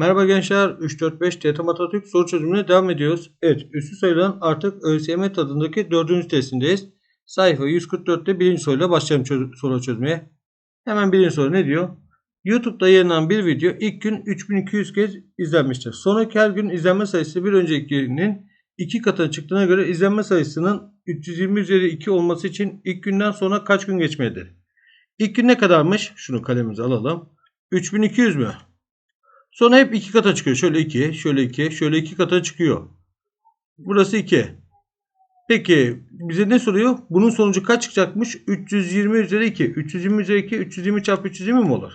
Merhaba gençler. 3, 4, 5 TET Matematik soru çözümüne devam ediyoruz. Evet, üstü sayılan artık ÖSYM tadındaki dördüncü testindeyiz. Sayfa 144'te birinci soruyla başlayalım çöz soru çözmeye. Hemen birinci soru ne diyor? YouTube'da yayınlanan bir video ilk gün 3200 kez izlenmiştir. Sonraki her gün izlenme sayısı bir öncekinin iki katına çıktığına göre izlenme sayısının 320 üzeri 2 olması için ilk günden sonra kaç gün geçmelidir? İlk gün ne kadarmış? Şunu kalemimize alalım. 3200 mü? Sonra hep iki kata çıkıyor. Şöyle 2, şöyle 2, şöyle 2 kata çıkıyor. Burası 2. Peki bize ne soruyor? Bunun sonucu kaç çıkacakmış? 320 üzeri 2. 320 üzeri 2, 320 çarpı 320 mi olur?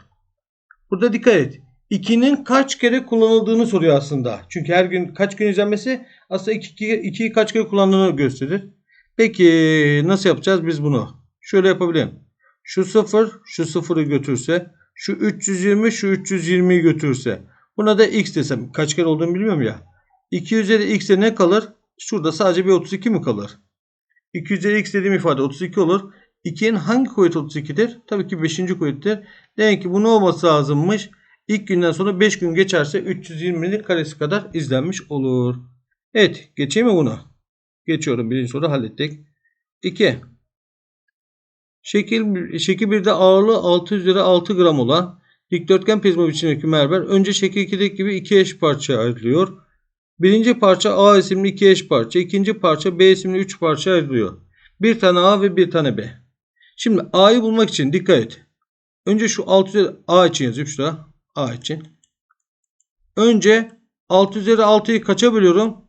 Burada dikkat et. 2'nin kaç kere kullanıldığını soruyor aslında. Çünkü her gün kaç gün izlenmesi aslında 2'yi 2, kaç kere kullandığını gösterir. Peki nasıl yapacağız biz bunu? Şöyle yapabilirim. Şu 0, şu 0'ı götürse, şu 320, şu 320'yi götürse. Buna da x desem. Kaç kere olduğunu bilmiyorum ya. 2 üzeri x'e ne kalır? Şurada sadece bir 32 mi kalır? 2 üzeri x dediğim ifade 32 olur. 2'nin hangi kuvveti 32'dir? Tabii ki 5. kuvvettir. Demek ki bu ne olması lazımmış? İlk günden sonra 5 gün geçerse 320'nin karesi kadar izlenmiş olur. Evet. Geçeyim mi bunu? Geçiyorum. Birinci soru hallettik. 2. Şekil, şekil 1'de ağırlığı 6 üzeri 6 gram olan dikdörtgen prizma biçimindeki mermer önce şekil 2'deki gibi iki eş parçaya ayrılıyor. Birinci parça A isimli iki eş parça, ikinci parça B isimli üç parça ayrılıyor. Bir tane A ve bir tane B. Şimdi A'yı bulmak için dikkat et. Önce şu 6 üzeri A için yazayım şurada. A için. Önce 6 üzeri 6'yı kaça bölüyorum?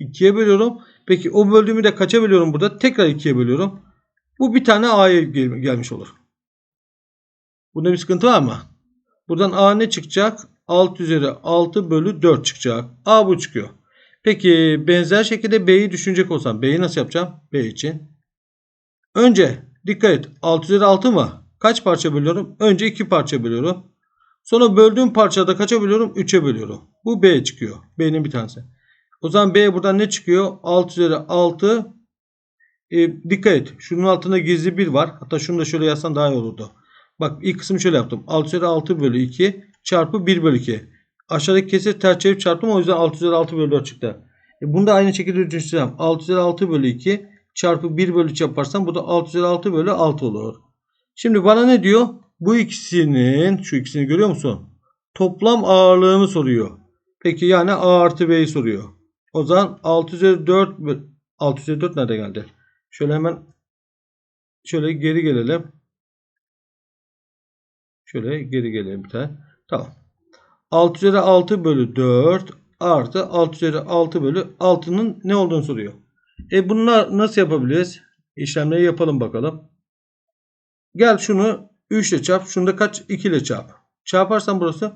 2'ye bölüyorum. Peki o böldüğümü de kaça bölüyorum burada? Tekrar 2'ye bölüyorum. Bu bir tane A'ya gel gelmiş olur. Bunda bir sıkıntı var mı? Buradan A ne çıkacak? 6 üzeri 6 bölü 4 çıkacak. A bu çıkıyor. Peki benzer şekilde B'yi düşünecek olsam B'yi nasıl yapacağım? B için. Önce dikkat et 6 üzeri 6 mı? Kaç parça bölüyorum? Önce 2 parça bölüyorum. Sonra böldüğüm parçada kaça bölüyorum? 3'e bölüyorum. Bu B çıkıyor. B'nin bir tanesi. O zaman B buradan ne çıkıyor? 6 üzeri 6 e, dikkat et. Şunun altında gizli 1 var. Hatta şunu da şöyle yazsan daha iyi olurdu. Bak ilk kısmı şöyle yaptım. 6 üzeri 6 bölü 2 çarpı 1 bölü 2. Aşağıdaki kesir ters çevirip çarptım. O yüzden 6 üzeri 6 bölü 4 çıktı. E, bunu da aynı şekilde düşünsem. 6 üzeri 6 bölü 2 çarpı 1 bölü 3 yaparsam bu da 6 üzeri 6 bölü 6 olur. Şimdi bana ne diyor? Bu ikisinin şu ikisini görüyor musun? Toplam ağırlığını soruyor. Peki yani A artı B'yi soruyor. O zaman 6 üzeri 4 6 üzeri 4 nerede geldi? Şöyle hemen şöyle geri gelelim. Şöyle geri gelelim bir tane. Tamam. 6 üzeri 6 bölü 4 artı 6 üzeri 6 bölü 6'nın ne olduğunu soruyor. E bunlar nasıl yapabiliriz? İşlemleri yapalım bakalım. Gel şunu 3 ile çarp. Şunu da kaç? 2 ile çarp. Çarparsan burası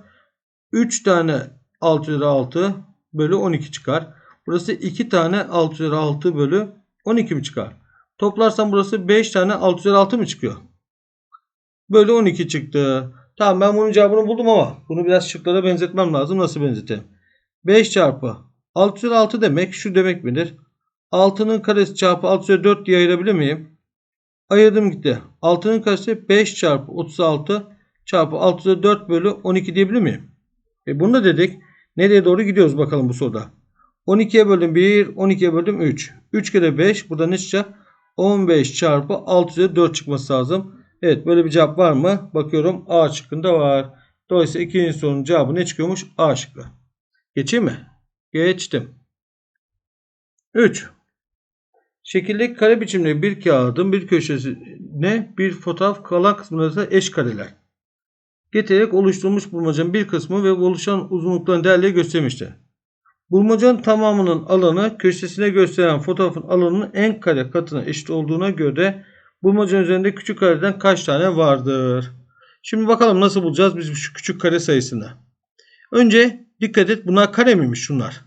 3 tane 6 üzeri 6 bölü 12 çıkar. Burası 2 tane 6 üzeri 6 bölü 12 mi çıkar? Toplarsam burası 5 tane 6 üzeri 6 mı çıkıyor? Bölü 12 çıktı. Tamam ben bunun cevabını buldum ama bunu biraz şıklara benzetmem lazım. Nasıl benzeteyim? 5 çarpı 6 üzeri 6 demek şu demek midir? 6'nın karesi çarpı 6 üzeri 4 diye ayırabilir miyim? Ayırdım gitti. 6'nın karesi 5 çarpı 36 çarpı 6 üzeri 4 bölü 12 diyebilir miyim? E bunu da dedik. Nereye doğru gidiyoruz bakalım bu soruda. 12'ye böldüm 1, 12'ye böldüm 3. 3 kere 5 burada ne çıkacak? 15 çarpı 6 üzeri 4 çıkması lazım. Evet böyle bir cevap var mı? Bakıyorum A şıkkında var. Dolayısıyla ikinci sorunun cevabı ne çıkıyormuş? A şıkkı. Geçeyim mi? Geçtim. 3. Şekildeki kare biçimli bir kağıdın bir köşesine bir fotoğraf kalan kısmında ise eş kareler. Getirerek oluşturulmuş bulmacanın bir kısmı ve oluşan uzunluklarını değerleri göstermiştir. Bulmacanın tamamının alanı köşesine gösteren fotoğrafın alanının en kare katına eşit olduğuna göre bulmacanın üzerinde küçük kareden kaç tane vardır? Şimdi bakalım nasıl bulacağız biz şu küçük kare sayısını. Önce dikkat et bunlar kare miymiş şunlar?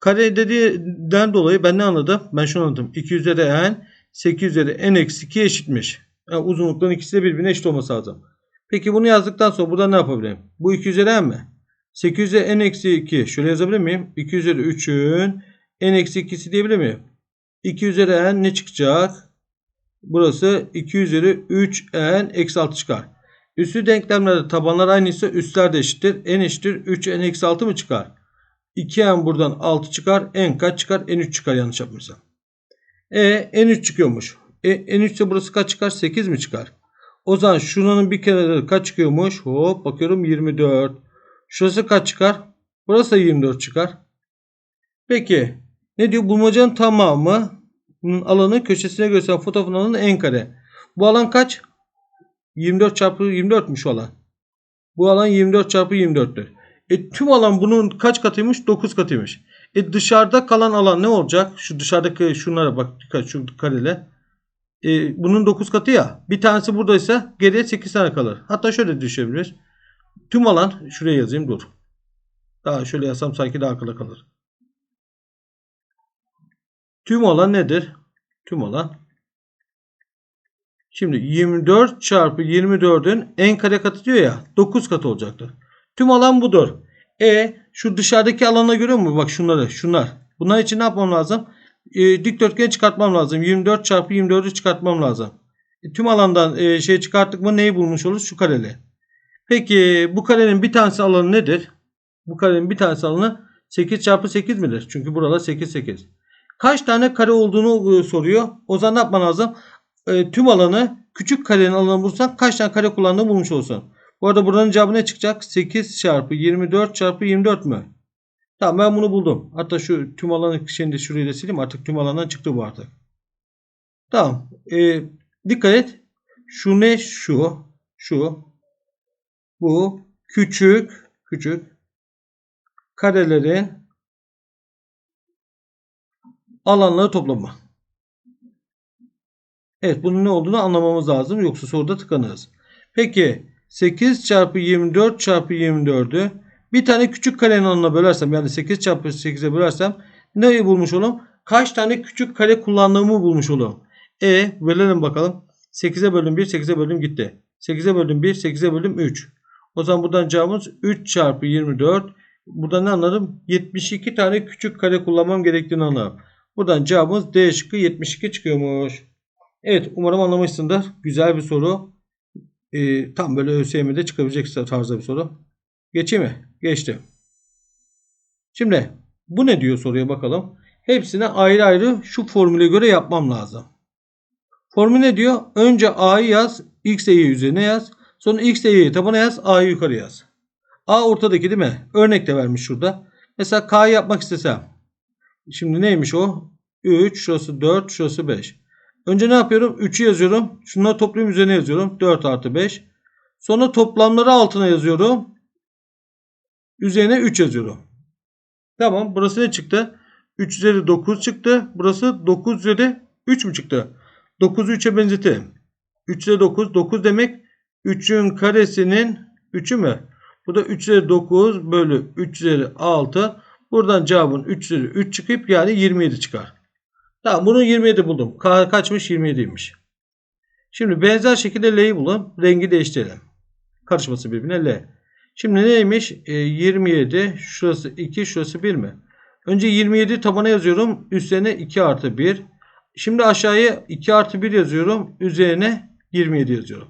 Kare dediğinden dolayı ben ne anladım? Ben şunu anladım. 2 üzeri n 8 üzeri n eksi 2 eşitmiş. Yani uzunlukların ikisi de birbirine eşit olması lazım. Peki bunu yazdıktan sonra burada ne yapabilirim? Bu 2 üzeri n mi? 8 üzeri n eksi 2. Şöyle yazabilir miyim? 2 üzeri 3'ün n eksi 2'si diyebilir miyim? 2 üzeri n ne çıkacak? Burası 2 üzeri 3 n eksi 6 çıkar. Üslü denklemlerde tabanlar aynıysa üstler de eşittir. n eşittir 3 n eksi 6 mı çıkar? 2n buradan 6 çıkar. n kaç çıkar? n3 çıkar yanlış yapmıyorsam. E n3 çıkıyormuş. E, n3 ise burası kaç çıkar? 8 mi çıkar? O zaman şuranın bir kenarı kaç çıkıyormuş? Hop bakıyorum 24. Şurası kaç çıkar? Burası da 24 çıkar. Peki ne diyor? Bulmacanın tamamı alanı köşesine gösteren fotoğrafın alanı n kare. Bu alan kaç? 24 çarpı 24'müş şu alan. Bu alan 24 çarpı 24'tür. E tüm alan bunun kaç katıymış? 9 katıymış. E dışarıda kalan alan ne olacak? Şu dışarıdaki şunlara bak dikkat şu kareyle. E, bunun 9 katı ya. Bir tanesi buradaysa geriye 8 tane kalır. Hatta şöyle düşebiliriz. Tüm alan şuraya yazayım dur. Daha şöyle yazsam sanki daha akıllı kalır. Tüm alan nedir? Tüm alan Şimdi 24 çarpı 24'ün en kare katı diyor ya 9 katı olacaktır. Tüm alan budur. E şu dışarıdaki alana görüyor musun? Bak şunları şunlar. Bunlar için ne yapmam lazım? E, dikdörtgen çıkartmam lazım. 24 çarpı 24'ü çıkartmam lazım. E, tüm alandan e, şey çıkarttık mı neyi bulmuş oluruz? Şu kareli. Peki bu karenin bir tanesi alanı nedir? Bu karenin bir tanesi alanı 8 çarpı 8 midir? Çünkü burada 8 8. Kaç tane kare olduğunu e, soruyor. O zaman ne yapman lazım? E, tüm alanı küçük karenin alanını bulursan kaç tane kare kullandığını bulmuş olsun. Bu arada buranın cevabı ne çıkacak? 8 çarpı 24 çarpı 24 mü? Tamam ben bunu buldum. Hatta şu tüm alanı şimdi şurayı da sileyim. Artık tüm alandan çıktı bu artık. Tamam. E, dikkat et. Şu ne? Şu. Şu. Bu küçük küçük karelerin alanları toplamı. Evet bunun ne olduğunu anlamamız lazım. Yoksa soruda tıkanırız. Peki 8 çarpı 24 çarpı 24'ü bir tane küçük karenin alanına bölersem yani 8 çarpı 8'e bölersem neyi bulmuş olurum? Kaç tane küçük kare kullandığımı bulmuş olurum. E bölelim bakalım. 8'e bölüm 1 8'e bölüm gitti. 8'e bölüm 1 8'e bölüm 3. O zaman buradan cevabımız 3 çarpı 24. Buradan ne anladım? 72 tane küçük kare kullanmam gerektiğini anladım. Buradan cevabımız D şıkkı 72 çıkıyormuş. Evet umarım anlamışsındır. Güzel bir soru. Ee, tam böyle ÖSYM'de çıkabilecek tarzda bir soru. Geçeyim mi? Geçtim. Şimdi bu ne diyor soruya bakalım. Hepsine ayrı ayrı şu formüle göre yapmam lazım. Formül ne diyor? Önce A'yı yaz. X, Y'yi üzerine yaz. Sonra X, Y'yi tabana yaz. A'yı yukarı yaz. A ortadaki değil mi? Örnek de vermiş şurada. Mesela K'yı yapmak istesem. Şimdi neymiş o? 3, şurası 4, şurası 5. Önce ne yapıyorum? 3'ü yazıyorum. Şunları toplayayım üzerine yazıyorum. 4 artı 5. Sonra toplamları altına yazıyorum. Üzerine 3 yazıyorum. Tamam. Burası ne çıktı? 3 üzeri 9 çıktı. Burası 9 üzeri 3 mü çıktı? 9'u 3'e benzetelim. 3 üzeri 9. 9 demek 3'ün karesinin 3'ü mü? Bu da 3 üzeri 9 bölü 3 üzeri 6. Buradan cevabın 3 üzeri 3 çıkıp yani 27 çıkar. Tamam bunu 27 buldum. Ka kaçmış? 27'ymiş. Şimdi benzer şekilde L'yi bulalım. Rengi değiştirelim. Karışması birbirine L. Şimdi neymiş? E, 27. Şurası 2. Şurası 1 mi? Önce 27 tabana yazıyorum. Üstlerine 2 artı 1. Şimdi aşağıya 2 artı 1 yazıyorum. Üzerine 27 yazıyorum.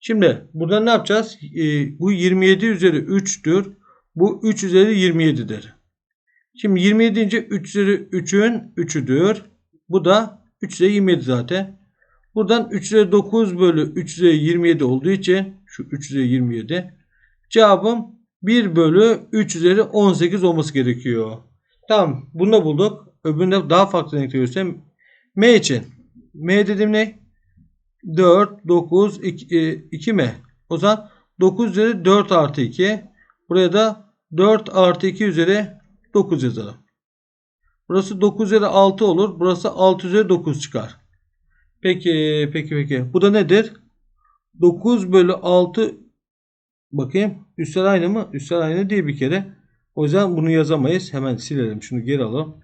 Şimdi burada ne yapacağız? E, bu 27 üzeri 3'tür. Bu 3 üzeri 27'dir. Şimdi 27 deyince 3 üzeri 3'ün 3'üdür. Bu da 3 üzeri 27 zaten. Buradan 3 üzeri 9 bölü 3 üzeri 27 olduğu için şu 3 üzeri 27 cevabım 1 bölü 3 üzeri 18 olması gerekiyor. Tamam bunu da bulduk. Öbüründe daha farklı renkte göstereyim. M için. M dediğim ne? 4, 9, 2, 2 mi? O zaman 9 üzeri 4 artı 2. Buraya da 4 artı 2 üzeri 9 yazalım. Burası 9 üzeri 6 olur. Burası 6 üzeri 9 çıkar. Peki peki peki. Bu da nedir? 9 bölü 6 bakayım. Üstler aynı mı? Üstler aynı değil bir kere. O yüzden bunu yazamayız. Hemen silelim. Şunu geri alalım.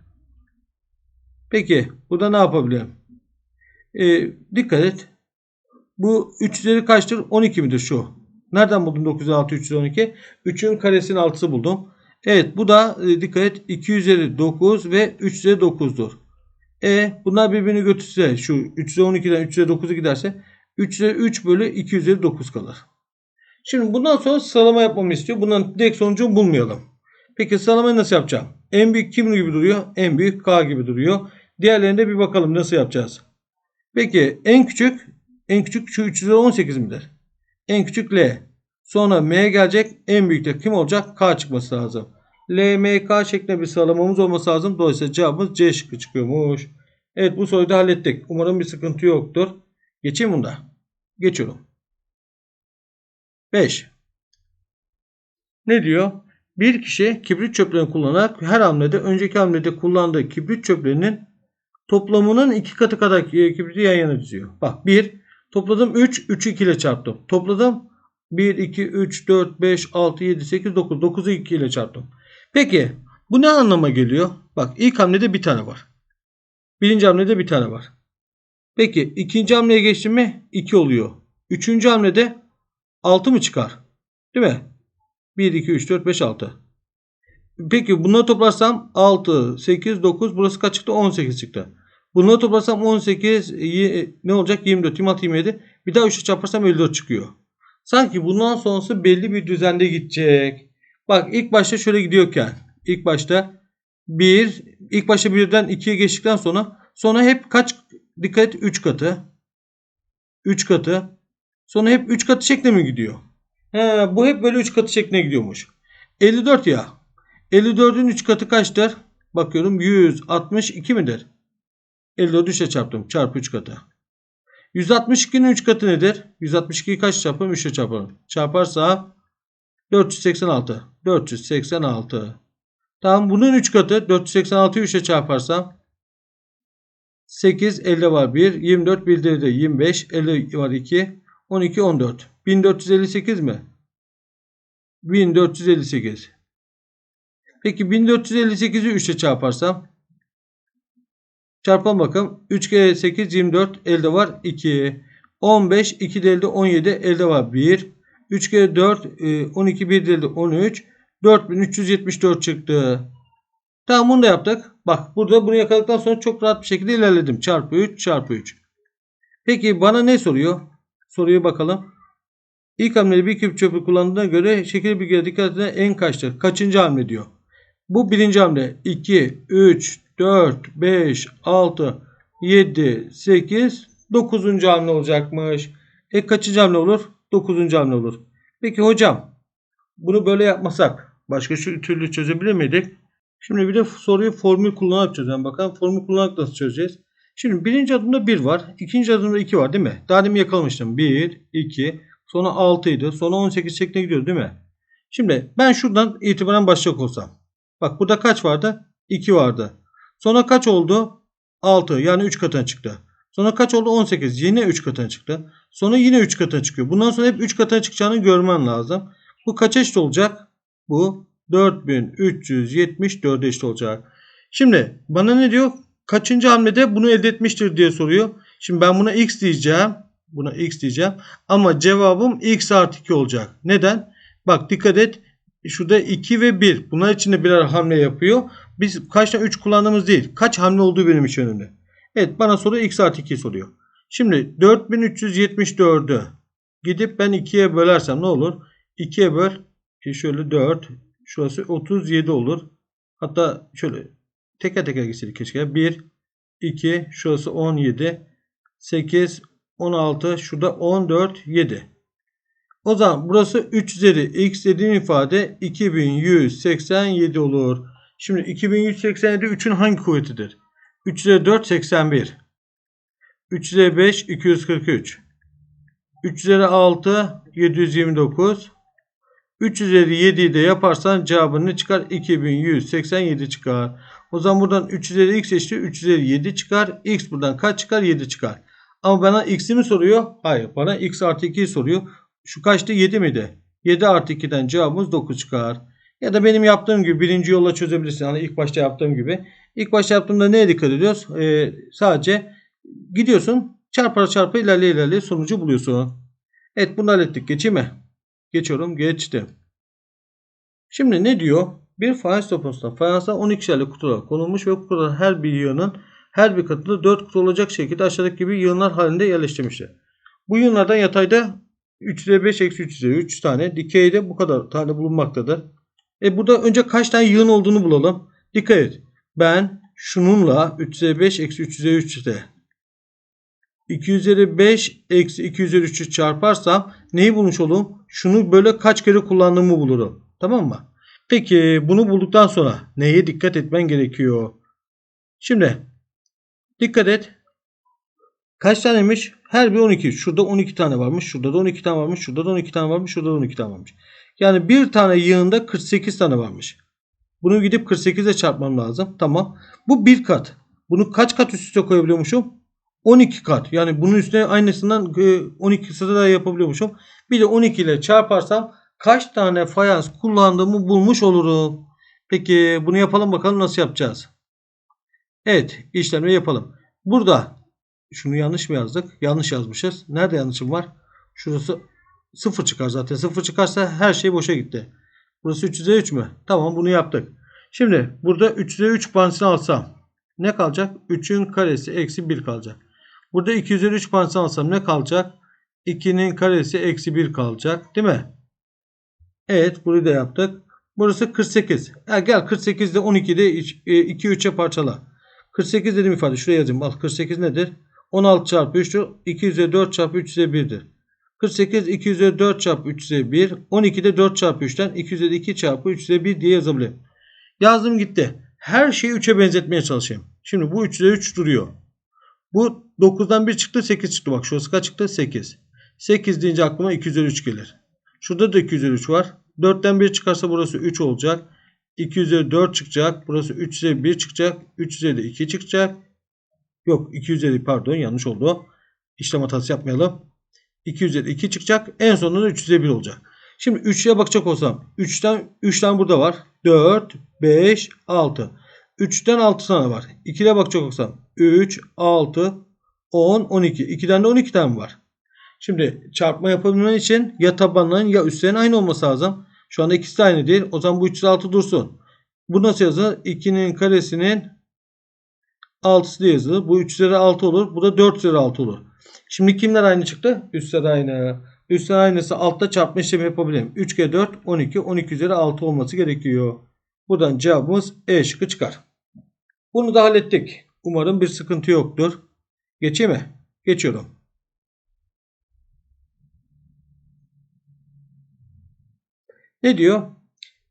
Peki. Burada ne yapabilirim? Ee, dikkat et. Bu 3 üzeri kaçtır? 12 midir şu? Nereden buldum 9 üzeri 6 3 üzeri 12? 3'ün karesinin 6'sı buldum. Evet bu da e, dikkat et 2 üzeri 9 ve 3 üzeri 9'dur. E bunlar birbirini götürse şu 3 üzeri 12'den 3 üzeri 9'a giderse 3 üzeri 3 bölü 2 üzeri 9 kalır. Şimdi bundan sonra sıralama yapmamı istiyor. Bundan direkt sonucu bulmayalım. Peki sıralamayı nasıl yapacağım? En büyük kim gibi duruyor? En büyük K gibi duruyor. Diğerlerine bir bakalım nasıl yapacağız. Peki en küçük en küçük şu 318 midir? En küçük L. Sonra M gelecek. En büyük de kim olacak? K çıkması lazım. L, M, K şeklinde bir sıralamamız olması lazım. Dolayısıyla cevabımız C şıkkı çıkıyormuş. Evet bu soruyu da hallettik. Umarım bir sıkıntı yoktur. Geçeyim bunda. Geçiyorum. 5. Ne diyor? Bir kişi kibrit çöplerini kullanarak her hamlede önceki hamlede kullandığı kibrit çöplerinin toplamının iki katı kadar kibriti yan yana diziyor. Bak 1 topladım 3 3'ü 2 ile çarptım. Topladım 1 2 3 4 5 6 7 8 9 9'u 2 ile çarptım. Peki bu ne anlama geliyor? Bak ilk hamlede bir tane var. Birinci hamlede bir tane var. Peki ikinci hamleye geçtim mi 2 oluyor. Üçüncü hamlede 6 mı çıkar? Değil mi? 1, 2, 3, 4, 5, 6. Peki bunları toplarsam 6, 8, 9 burası kaç çıktı? 18 çıktı. Bunları toplarsam 18 y- ne olacak? 24, 26, 27. Bir daha 3'e çarparsam 54 çıkıyor. Sanki bundan sonrası belli bir düzende gidecek. Bak ilk başta şöyle gidiyorken ilk başta 1 ilk başta 1'den 2'ye geçtikten sonra sonra hep kaç dikkat et 3 katı 3 katı sonra hep 3 katı şeklinde mi gidiyor? He, bu hep böyle 3 katı şeklinde gidiyormuş. 54 ya. 54'ün 3 katı kaçtır? Bakıyorum 162 midir? 54'ü 3'e çarptım. Çarpı 3 katı. 162'nin 3 katı nedir? 162'yi kaç çarpalım? 3'e çarpalım. Çarparsa 486. 486. Tamam bunun 3 katı 486'yı 3'e çarparsam 8 50 var 1 24 1 de 25 50 var 2 12 14 1458 mi? 1458. Peki 1458'i 3'e çarparsam çarpalım bakalım. 3 kere 8 24 elde var 2. 15 2 de elde 17 elde var 1. 3 kere 4 e, 12 1 de elde 13. 4374 çıktı. Tamam bunu da yaptık. Bak burada bunu yakaladıktan sonra çok rahat bir şekilde ilerledim. Çarpı 3 çarpı 3. Peki bana ne soruyor? Soruya bakalım. İlk hamlede bir küp çöpü kullandığına göre şekil bilgiye dikkat edin en kaçtır? Kaçıncı hamle diyor. Bu birinci hamle. 2, 3, 4, 5, 6, 7, 8, 9. hamle olacakmış. E kaçıncı hamle olur? 9. hamle olur. Peki hocam bunu böyle yapmasak başka şu türlü çözebilir miydik? Şimdi bir de soruyu formül kullanarak çözelim. Bakalım formül kullanarak nasıl çözeceğiz? Şimdi birinci adımda 1 var. ikinci adımda 2 var değil mi? Daha demin yakalamıştım. 1, 2, sonra 6 idi. Sonra 18 şeklinde gidiyor değil mi? Şimdi ben şuradan itibaren başlayacak olsam. Bak burada kaç vardı? 2 vardı. Sonra kaç oldu? 6 yani 3 katına çıktı. Sonra kaç oldu? 18. Yine 3 katına çıktı. Sonra yine 3 katına çıkıyor. Bundan sonra hep 3 katına çıkacağını görmen lazım. Bu kaç eşit olacak? Bu 4374 eşit olacak. Şimdi bana ne diyor? Kaçıncı hamlede bunu elde etmiştir diye soruyor. Şimdi ben buna x diyeceğim. Buna x diyeceğim. Ama cevabım x artı 2 olacak. Neden? Bak dikkat et. Şurada 2 ve 1. Bunlar için de birer hamle yapıyor. Biz kaç tane 3 kullandığımız değil. Kaç hamle olduğu benim için önemli. Evet bana soru x artı 2 soruyor. Şimdi 4374'ü gidip ben 2'ye bölersem ne olur? 2'ye böl. E şöyle 4. Şurası 37 olur. Hatta şöyle teker teker geçelim keşke. 1, 2, şurası 17, 8, 16, şurada 14, 7. O zaman burası 3 üzeri x dediğim ifade 2187 olur. Şimdi 2187 3'ün hangi kuvvetidir? 3 üzeri 4 81. 3 üzeri 5 243. 3 üzeri 6 729. 3 üzeri 7'yi de yaparsan cevabın ne çıkar? 2187 çıkar. O zaman buradan 3 üzeri x eşittir 3 üzeri 7 çıkar. X buradan kaç çıkar? 7 çıkar. Ama bana x'i mi soruyor? Hayır. Bana x artı 2'yi soruyor. Şu kaçtı? 7 miydi? 7 artı 2'den cevabımız 9 çıkar. Ya da benim yaptığım gibi birinci yolla çözebilirsin. Hani ilk başta yaptığım gibi. İlk başta yaptığımda neye dikkat ediyoruz? Ee, sadece gidiyorsun çarpar çarpar ilerle ilerle sonucu buluyorsun. Evet bunu hallettik. Geçeyim mi? Geçiyorum. Geçtim. Şimdi ne diyor? Bir fayans deposuna fayansa 12'şerli kutular konulmuş ve kutular her bir yığının her bir katında 4 kutu olacak şekilde aşağıdaki gibi yığınlar halinde yerleştirmiştir. Bu yığınlardan yatayda 3 üzeri 5 eksi 3 üzeri 3 tane. Dikeyde bu kadar tane bulunmaktadır. E burada önce kaç tane yığın olduğunu bulalım. Dikkat et. Ben şununla 3 üzeri 5 eksi 3 üzeri 3 de 2 üzeri 5 eksi 2 üzeri 3'ü çarparsam neyi bulmuş olurum? Şunu böyle kaç kere kullandığımı bulurum. Tamam mı? Peki bunu bulduktan sonra neye dikkat etmen gerekiyor? Şimdi dikkat et. Kaç taneymiş? Her bir 12. Şurada 12 tane varmış. Şurada da 12 tane varmış. Şurada da 12 tane varmış. Şurada da 12 tane varmış. Yani bir tane yığında 48 tane varmış. Bunu gidip 48 ile çarpmam lazım. Tamam. Bu bir kat. Bunu kaç kat üst üste koyabiliyormuşum? 12 kat. Yani bunun üstüne aynısından 12 sıra daha yapabiliyormuşum. Bir de 12 ile çarparsam kaç tane fayans kullandığımı bulmuş olurum. Peki bunu yapalım bakalım nasıl yapacağız. Evet işlemi yapalım. Burada şunu yanlış mı yazdık? Yanlış yazmışız. Nerede yanlışım var? Şurası 0 çıkar zaten. 0 çıkarsa her şey boşa gitti. Burası 300'e 3 mü? Tamam bunu yaptık. Şimdi burada 300'e 3 pansini alsam ne kalacak? 3'ün karesi eksi 1 kalacak. Burada 2 üzeri 3 pansini alsam ne kalacak? 2'nin karesi eksi 1 kalacak. Değil mi? Evet burayı da yaptık. Burası 48. Ha, gel 48'de 12'de 2 3'e parçala. 48 dediğim ifade şuraya yazayım. Bak 48 nedir? 16 çarpı 3 2 üzeri 4 çarpı 3 üzeri 1'dir. 48 2 üzeri 4 çarpı 3 üzeri 1. 12 de 4 çarpı 3'ten 2 üzeri 2 çarpı 3 üzeri 1 diye yazabilirim. Yazdım gitti. Her şeyi 3'e benzetmeye çalışayım. Şimdi bu 3 üzeri 3 duruyor. Bu 9'dan 1 çıktı 8 çıktı. Bak şurası kaç çıktı? 8. 8 deyince aklıma 2 üzeri 3 gelir. Şurada da 2 üzeri 3 var. 4'ten 1 çıkarsa burası 3 olacak. 2 üzeri 4 çıkacak. Burası 3 üzeri 1 çıkacak. 3 üzeri 2 çıkacak. Yok 2 üzeri pardon yanlış oldu. İşlem hatası yapmayalım. 2 üzeri 2 çıkacak. En sonunda da 3 üzeri 1 olacak. Şimdi 3'e bakacak olsam 3'ten 3'ten burada var. 4, 5, 6. 3'ten 6 tane var. 2'ye bakacak olsam 3, 6, 10, 12. 2'den de 12 tane var. Şimdi çarpma yapabilmen için ya tabanların ya üstlerin aynı olması lazım. Şu anda ikisi de aynı değil. O zaman bu 306 dursun. Bu nasıl yazılır? 2'nin karesinin 6'sı diye yazılır. Bu 3 üzeri 6 olur. Bu da 4 üzeri 6 olur. Şimdi kimler aynı çıktı? Üstler aynı. Üstler aynısı altta çarpma işlemi yapabilirim. 3 kere 4 12. 12 üzeri 6 olması gerekiyor. Buradan cevabımız E şıkkı çıkar. Bunu da hallettik. Umarım bir sıkıntı yoktur. Geçeyim mi? Geçiyorum. Ne diyor?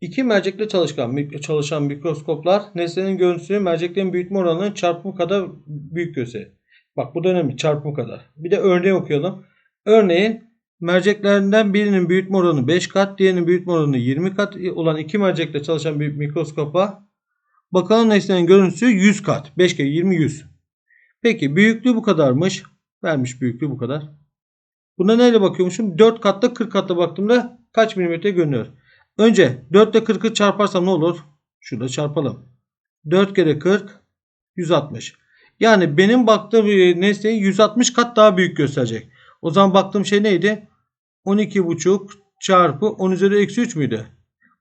İki mercekle çalışkan, çalışan mikroskoplar nesnenin görüntüsünü merceklerin büyütme oranının çarpımı kadar büyük gösterir. Bak bu da önemli çarpımı kadar. Bir de örneği okuyalım. Örneğin merceklerinden birinin büyütme oranı 5 kat, diğerinin büyütme oranı 20 kat olan iki mercekle çalışan bir mikroskopa bakalım nesnenin görüntüsü 100 kat. 5 kere 20 100. Peki büyüklüğü bu kadarmış. Vermiş büyüklüğü bu kadar. Buna neyle bakıyormuşum? 4 katta 40 katta baktığımda kaç milimetre görünüyor? Önce 4 ile 40'ı çarparsam ne olur? Şurada çarpalım. 4 kere 40 160. Yani benim baktığım nesneyi 160 kat daha büyük gösterecek. O zaman baktığım şey neydi? 12,5 çarpı 10 üzeri eksi 3 müydü?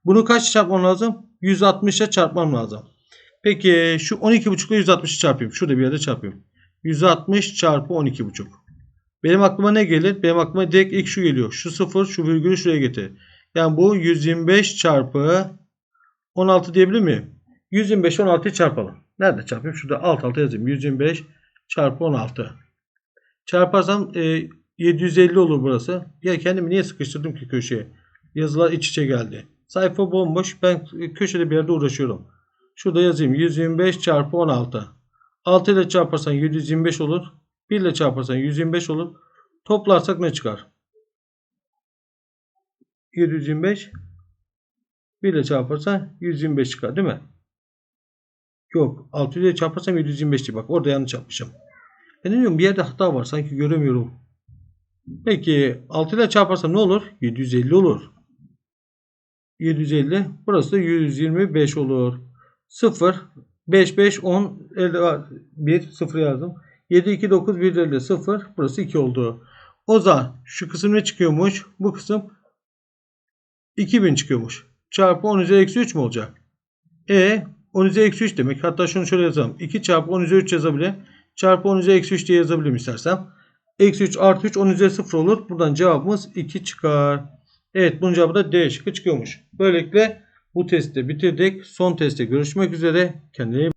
Bunu kaç çarpmam lazım? 160 ile çarpmam lazım. Peki şu 12,5 ile 160'ı çarpayım. Şurada bir yerde çarpayım. 160 çarpı 12,5. Benim aklıma ne gelir? Benim aklıma direkt ilk şu geliyor. Şu sıfır şu virgülü şuraya getir. Yani bu 125 çarpı 16 diyebilir miyim? 125 16'yı çarpalım. Nerede çarpayım? Şurada alt alta yazayım. 125 çarpı 16. Çarparsam e, 750 olur burası. Ya kendimi niye sıkıştırdım ki köşeye? Yazılar iç içe geldi. Sayfa bomboş. Ben köşede bir yerde uğraşıyorum. Şurada yazayım. 125 çarpı 16. 6 ile çarparsan 725 olur. 1 ile çarparsan 125 olur. Toplarsak ne çıkar? 725 1 ile çarparsan 125 çıkar değil mi? Yok 600 ile çarparsam 725 Bak orada yanlış yapmışım. Ben ne diyorum bir yerde hata var sanki göremiyorum. Peki 6 ile çarparsam ne olur? 750 olur. 750 burası da 125 olur. 0 5 5 10 elde var. 1 0 yazdım. 7 2 9 1 elde 0 burası 2 oldu. O zaman şu kısım ne çıkıyormuş? Bu kısım 2000 çıkıyormuş. Çarpı 10 üzeri eksi 3 mü olacak? E 10 üzeri eksi 3 demek. Hatta şunu şöyle yazalım. 2 çarpı 10 üzeri 3 yazabilirim. Çarpı 10 üzeri eksi 3 diye yazabilirim istersem. Eksi 3 artı 3 10 üzeri 0 olur. Buradan cevabımız 2 çıkar. Evet bunun cevabı da D şıkkı çıkıyormuş. Böylelikle bu testi bitirdik. Son testte görüşmek üzere. Kendine iyi